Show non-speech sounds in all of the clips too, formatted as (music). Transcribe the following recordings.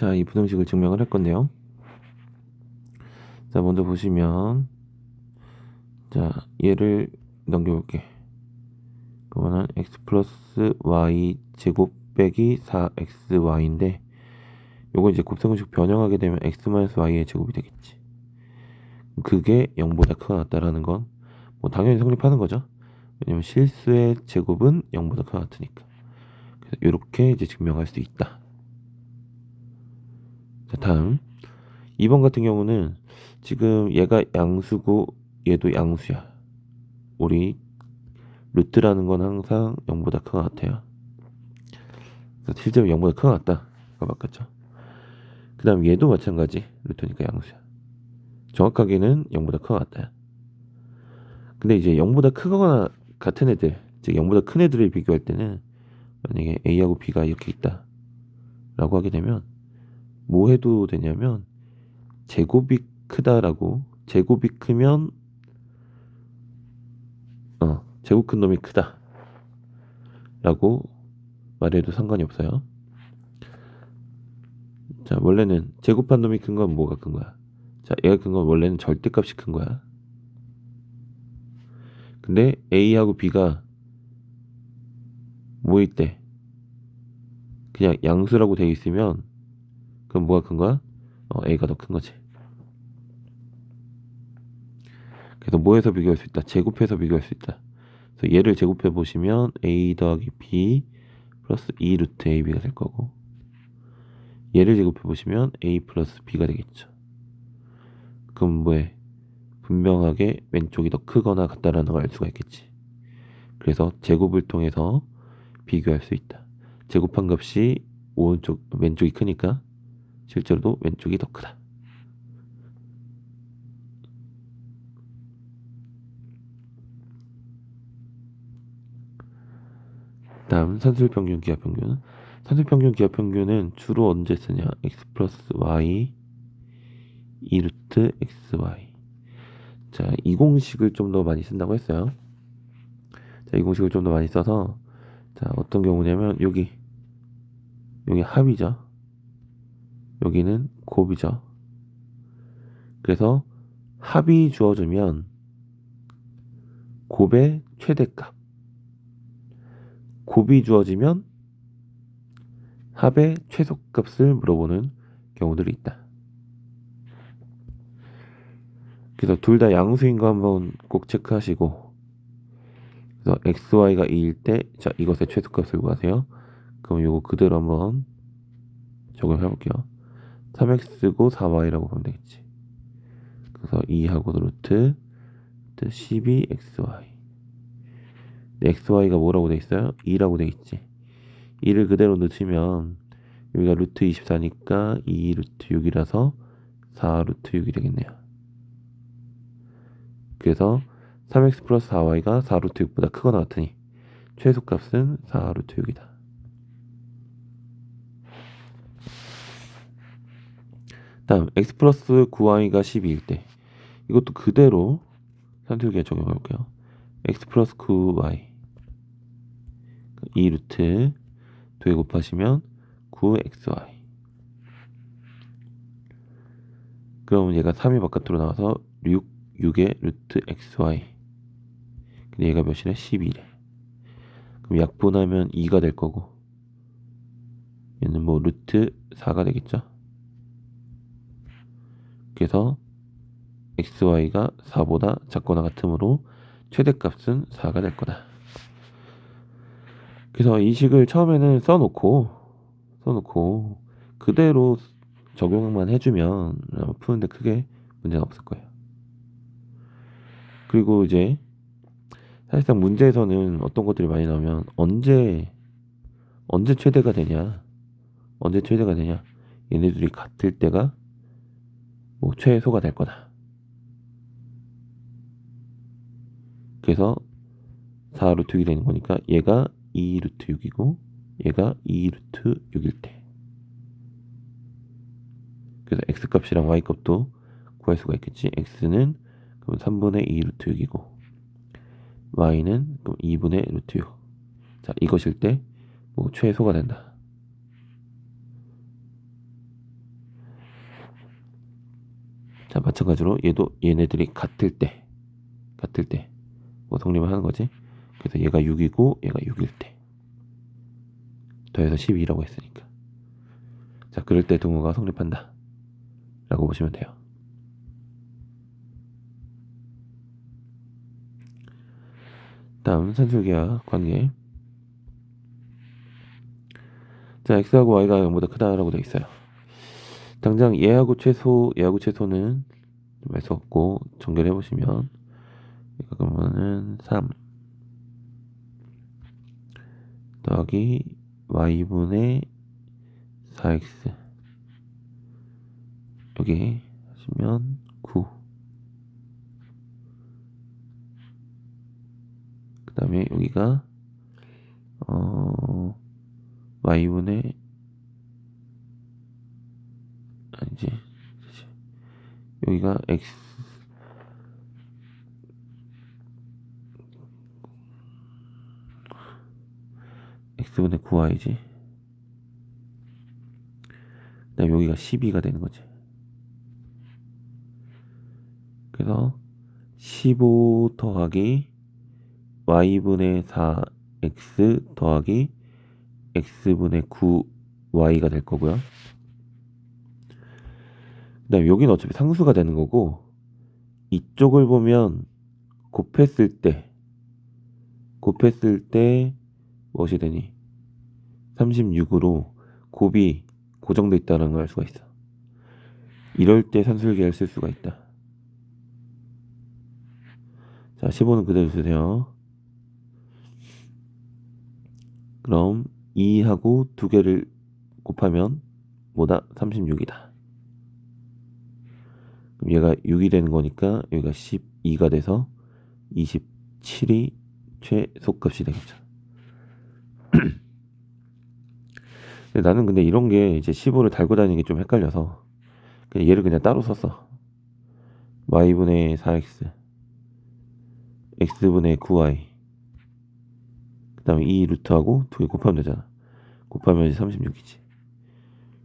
자, 이 부등식을 증명을 할 건데요. 자, 먼저 보시면 자, 얘를 넘겨볼게. 그러면은 x 플러스 y 제곱 빼기 4xy인데 요거 이제 곱셈공식 변형하게 되면 x 마이너스 y의 제곱이 되겠지. 그게 0보다 크거나 같다라는 건 뭐 당연히 성립하는 거죠. 왜냐면 실수의 제곱은 0보다 크거나 같으니까. 그래서 이렇게 이제 증명할 수 있다. 자, 다음 2번 같은 경우는 지금 얘가 양수고 얘도 양수야. 우리 루트라는 건 항상 0보다 큰 것 같아요. 실제로 0보다 큰 것 같다. 그거 바꿨죠. 그 다음 얘도 마찬가지. 루트니까 양수야. 정확하게는 0보다 큰 것 같아요. 근데 이제 0보다 크거나 같은 애들, 즉 0보다 큰 애들을 비교할 때는 만약에 A하고 B가 이렇게 있다. 라고 하게 되면 뭐 해도 되냐면 제곱이 크다라고 제곱이 크면 어 제곱 큰 놈이 크다 라고 말해도 상관이 없어요. 자 원래는 제곱한 놈이 큰 건 뭐가 큰 거야? 자 얘가 큰 건 원래는 절대값이 큰 거야. 근데 A하고 B가 뭐일 때 그냥 양수라고 돼 있으면 그럼 뭐가 큰 거야? 어, A가 더 큰 거지. 그래서 뭐해서 비교할 수 있다? 제곱해서 비교할 수 있다. 그래서 얘를 제곱해 보시면 A 더하기 B 플러스 2 루트 AB가 될 거고 얘를 제곱해 보시면 A 플러스 B가 되겠죠. 그럼 뭐해? 분명하게 왼쪽이 더 크거나 같다라는 걸 알 수가 있겠지. 그래서 제곱을 통해서 비교할 수 있다. 제곱한 값이 오른쪽 왼쪽이 크니까 실제로도 왼쪽이 더 크다. 다음 산술평균 기하평균 산술평균 기하평균은 주로 언제 쓰냐 x 플러스 y 2루트 xy 자, 이 공식을 좀 더 많이 쓴다고 했어요. 자, 이 공식을 좀 더 많이 써서 자, 어떤 경우냐면 여기 여기 합이죠. 여기는 곱이죠. 그래서 합이 주어지면 곱의 최대값. 곱이 주어지면 합의 최소값을 물어보는 경우들이 있다. 그래서 둘 다 양수인 거 한번 꼭 체크하시고 그래서 xy가 2일 때 자 이것의 최소값을 구하세요. 그럼 이거 그대로 한번 적용해 볼게요. 3x고 4y라고 보면 되겠지. 그래서 2하고 루트 12xy xy가 뭐라고 돼 있어요? 2라고 돼 있지. 2를 그대로 넣으시면 여기가 루트 24니까 2 루트 6이라서 4 루트 6이 되겠네요. 그래서 3x 플러스 4y가 4 루트 6보다 크거나 같으니 최소값은 4 루트 6이다. 다음 x 플러스 9y가 12일 때. 이것도 그대로 산술기에 적용해 볼게요. x 플러스 9y 2 루트 2에 곱하시면 9xy 그럼 얘가 3이 바깥으로 나와서 6, 6의 루트 xy 근데 얘가 몇이래? 12래. 그럼 약분하면 2가 될 거고 얘는 뭐 루트 4가 되겠죠 그래서 xy가 4보다 작거나 같으므로 최대값은 4가 될 거다. 그래서 이 식을 처음에는 써놓고 써놓고 그대로 적용만 해주면 푸는데 크게 문제가 없을 거예요. 그리고 이제 사실상 문제에서는 어떤 것들이 많이 나오면 언제 언제 최대가 되냐 언제 최대가 되냐 얘네들이 같을 때가 뭐 최소가 될 거다. 그래서 4루트 6이 되는 거니까 얘가 2루트 6이고 얘가 2루트 6일 때. 그래서 x 값이랑 y 값도 구할 수가 있겠지. x는 그럼 3분의 2 루트 6이고 y는 그럼 2분의 루트 6. 자, 이것일 때 뭐 최소가 된다. 자 마찬가지로 얘도 얘네들이 같을 때 같을 때 뭐 성립을 하는 거지? 그래서 얘가 6이고 얘가 6일 때. 더해서 12라고 했으니까. 자 그럴 때 동호가 성립한다. 라고 보시면 돼요. 다음 산술계와 관계. 자 x하고 y가 0보다 크다라고 되어 있어요 당장 얘하고 최소 얘하고 최소는 좀알수 없고 정렬해 보시면 그러면은 3 더하기 y분의 4x 여기 하시면 9 그 다음에 여기가 어 y분의 아니지 여기가 x. X분의 9y지. 그다음 여기가 12가 되는 거지. 그래서 15 더하기 y분의 4x 더하기 x분의 9y가 될 거고요 그 다음에 여기는 어차피 상수가 되는 거고 이쪽을 보면 곱했을 때 곱했을 때 무엇이 되니? 36으로 곱이 고정돼 있다는 걸 알 수가 있어. 이럴 때 산술계를 쓸 수가 있다. 자 15는 그대로 쓰세요. 그럼 2하고 두 개를 곱하면 뭐다? 36이다 얘가 6이 되는 거니까 여기가 12가 돼서 27이 최소값이 되겠죠. (clears throat) 근데 나는 근데 이런 게 이제 15를 달고 다니는 게 좀 헷갈려서 그냥 얘를 그냥 따로 썼어. y분의 4x x분의 9y 그 다음에 이 루트하고 두 개 곱하면 되잖아. 곱하면 이제 36이지.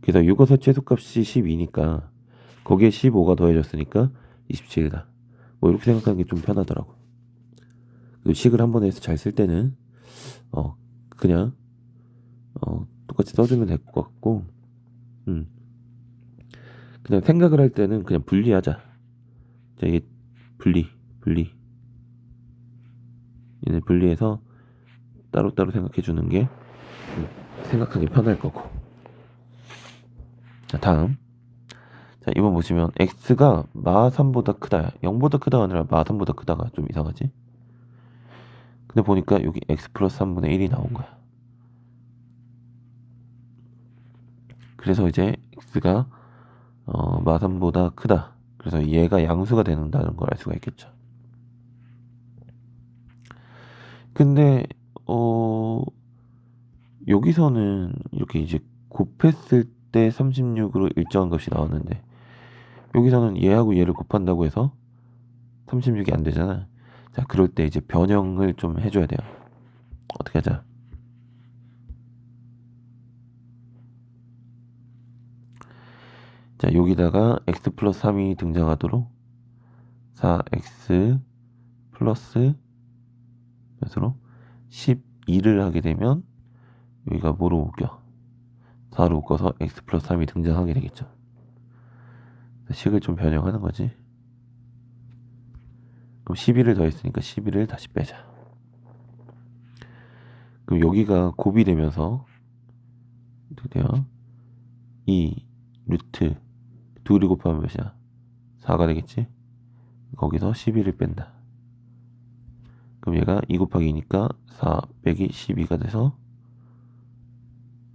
그래서 6어서 최소값이 12니까 거기에 15가 더해졌으니까 27이다. 뭐 이렇게 생각하는 게 좀 편하더라고. 그 식을 한 번에 해서 잘 쓸 때는 어 그냥 어 똑같이 써주면 될 것 같고, 음 그냥 생각을 할 때는 그냥 분리하자. 자 이게 분리 분리 얘네 분리해서 따로따로 생각해 주는 게 음, 생각하기 편할 거고. 자 다음. 자, 이번 보시면 x가 마 3보다 크다. 0보다 크다가 아니라 마 3보다 크다가 좀 이상하지? 근데 보니까 여기 x 플러스 3분의 1이 나온 거야. 그래서 이제 x가 어, 마 3보다 크다. 그래서 얘가 양수가 되는다는 걸 알 수가 있겠죠. 근데 어 여기서는 이렇게 이제 곱했을 때 36으로 일정한 값이 나왔는데 여기서는 얘하고 얘를 곱한다고 해서 36이 안 되잖아. 자, 그럴 때 이제 변형을 좀 해줘야 돼요. 어떻게 하자? 자, 여기다가 x 플러스 3이 등장하도록 4x 플러스 몇으로 12를 하게 되면 여기가 뭐로 웃겨? 4로 웃겨서 x 플러스 3이 등장하게 되겠죠. 식을 좀 변형하는 거지. 그럼 12를 더했으니까 12를 다시 빼자. 그럼 여기가 곱이 되면서 돼요? 2 루트 둘이 곱하면 몇이야? 4가 되겠지? 거기서 12를 뺀다. 그럼 얘가 2 곱하기 2니까 4 빼기 12가 돼서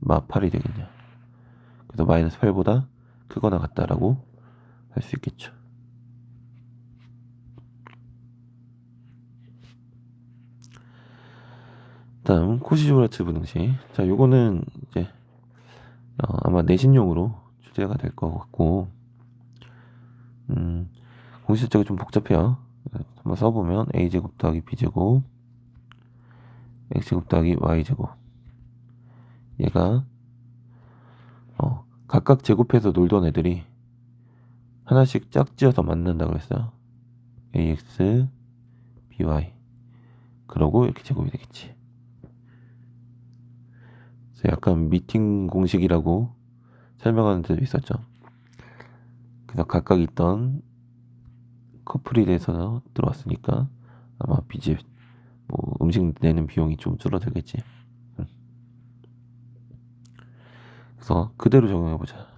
마 8이 되겠냐. 그래서 마이너스 8보다 크거나 같다라고 할 수 있겠죠. 다음 코시조라츠 분응식. 자, 요거는 이제 어, 아마 내신용으로 출제가 될 것 같고, 음, 공식자가 좀 복잡해요. 한번 써보면 a 제곱 더하기 b 제곱, x 제곱 더하기 y 제곱. 얘가 어, 각각 제곱해서 놀던 애들이 하나씩 짝지어서 만든다고 했어요. ax, by. 그러고 이렇게 제곱이 되겠지. 그래서 약간 미팅 공식이라고 설명하는 데도 있었죠. 그래서 각각 있던 커플이 돼서 들어왔으니까 아마 빚이 뭐 음식 내는 비용이 좀 줄어들겠지. 응. 그래서 그대로 적용해 보자.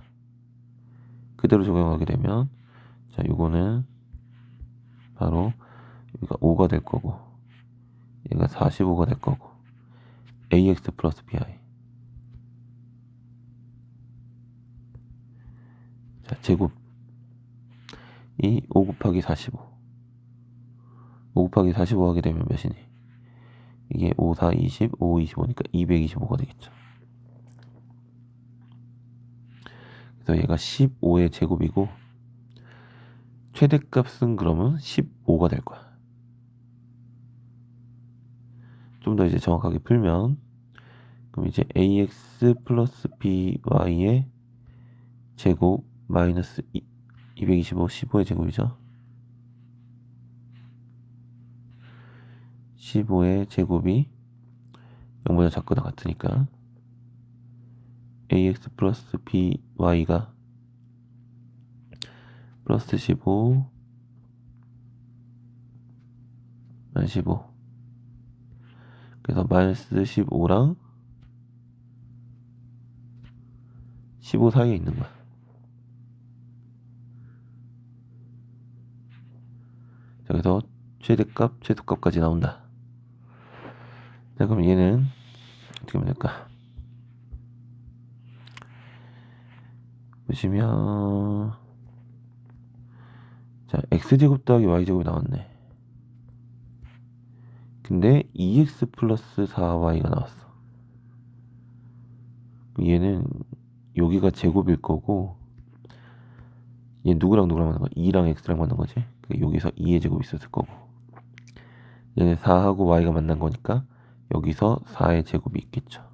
그대로 적용하게 되면 자 요거는 바로 여기가 5가 될 거고 얘가 45가 될 거고 ax 플러스 bi 자 제곱. 이 5 곱하기 45 5 곱하기 45 하게 되면 몇이니? 이게 5, 4, 20, 5, 25니까 225가 되겠죠 그래서 얘가 15의 제곱이고 최대값은 그러면 15가 될 거야. 좀 더 이제 정확하게 풀면 그럼 이제 ax 플러스 by의 제곱 마이너스 225 15의 제곱이죠. 15의 제곱이 0보다 작거나 같으니까 ax 플러스 by가 플러스 15 마이너스 15 그래서 마이너스 15랑 15 사이에 있는 거야. 자 그래서 최대값 최소값까지 나온다. 자 그럼 얘는 어떻게 하면 될까 보시면 자 x제곱 더하기 y제곱이 나왔네. 근데 2x 플러스 4y가 나왔어. 얘는 여기가 제곱일 거고 얘 누구랑 누구랑 맞는 거야? 2랑 x랑 맞는 거지? 그 여기서 2의 제곱이 있었을 거고. 얘는 4하고 y가 만난 거니까 여기서 4의 제곱이 있겠죠.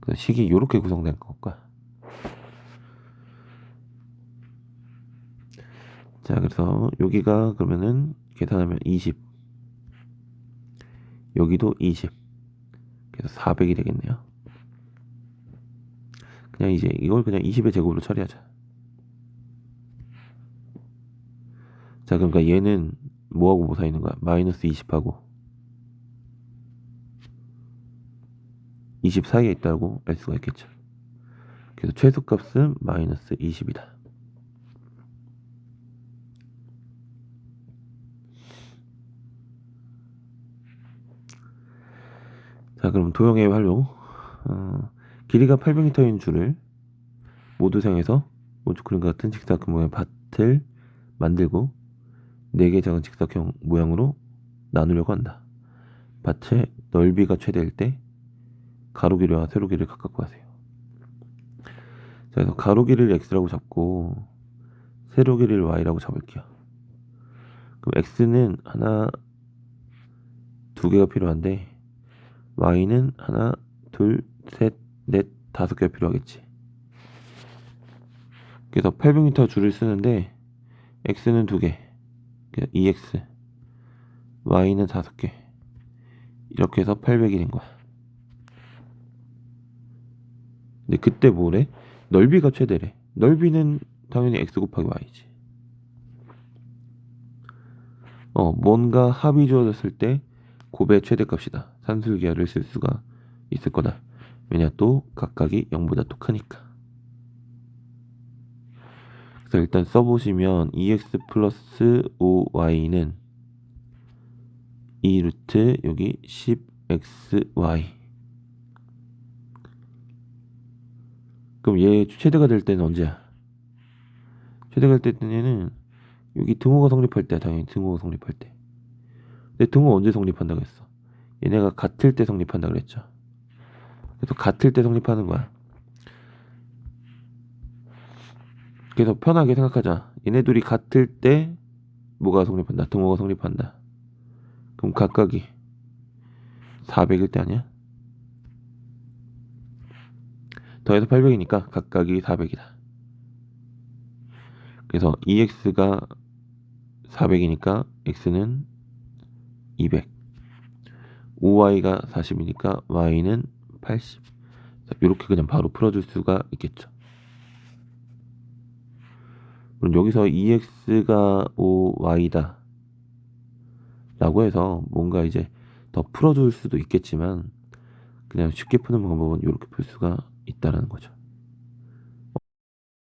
그 식이 이렇게 구성된 걸거야 자 그래서 여기가 그러면은 계산하면 20 여기도 20 그래서 400이 되겠네요. 그냥 이제 이걸 그냥 20의 제곱으로 처리하자. 자 그러니까 얘는 뭐하고 뭐 사이는 거야? 마이너스 20하고 20 사이에 있다고 알 수가 있겠죠. 그래서 최소값은 마이너스 20이다 자 그럼 도형의 활용 어, 길이가 800m인 줄을 모두 사용해서 오죽 그림과 같은 직사각형 모양의 밭을 만들고 4개 작은 직사각형 모양으로 나누려고 한다. 밭의 넓이가 최대일 때 가로 길이와 세로 길이를 각각 구하세요. 자, 그래서 가로 길이를 x라고 잡고 세로 길이를 y라고 잡을게요. 그럼 x는 하나 두 개가 필요한데 y는 하나, 둘, 셋, 넷, 다섯 개가 필요하겠지. 그래서 800m 줄을 쓰는데 x는 두 개, 2x, y는 다섯 개. 이렇게 해서 800이 된 거야. 근데 그때 뭐래? 넓이가 최대래. 넓이는 당연히 x 곱하기 y지. 어, 뭔가 합이 주어졌을 때 곱의 최대값이다. 산술기하를 쓸 수가 있을 거다. 왜냐 또 각각이 0보다 또 크니까. 그래서 일단 써보시면 2x 플러스 5y는 2 루트 여기 10xy 그럼 얘 최대가 될 때는 언제야? 최대가 될 때는 여기 등호가 성립할 때야 당연히 등호가 성립할 때 근데 등호 언제 성립한다고 했어? 얘네가 같을 때 성립한다 그랬죠. 그래서 같을 때 성립하는 거야. 그래서 편하게 생각하자. 얘네 둘이 같을 때 뭐가 성립한다? 등호가 성립한다. 그럼 각각이 400일 때 아니야? 더해서 800이니까 각각이 400이다. 그래서 2x가 400이니까 x는 200. 5y가 40이니까 y는 80. 자, 이렇게 그냥 바로 풀어줄 수가 있겠죠. 그럼 여기서 2x가 5y다. 라고 해서 뭔가 이제 더 풀어줄 수도 있겠지만 그냥 쉽게 푸는 방법은 이렇게 풀 수가 있다라는 거죠.